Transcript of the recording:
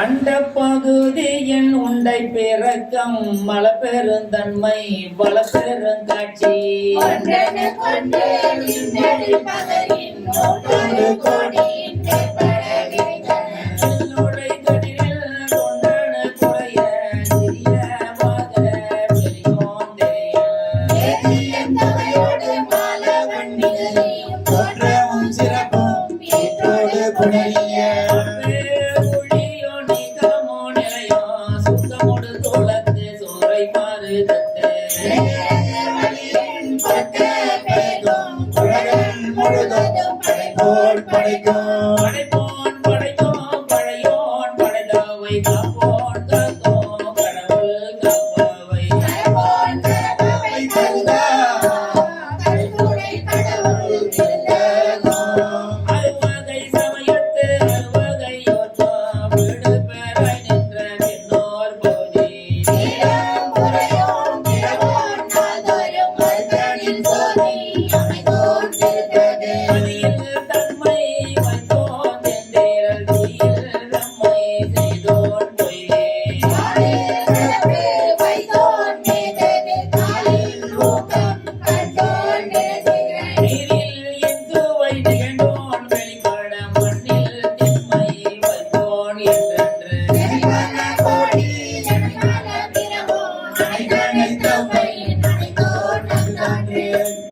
அண்ட பகுதியின் உண்டை பிறக்கம் மல பெருந்தன்மை வள பெருங்காட்சி ஒன்றென படைத்தோம் படைத்தோம் படைத்தோம் படைத்தோம் படைத்தோம் படையோன் படைத்தோவை காப்போன்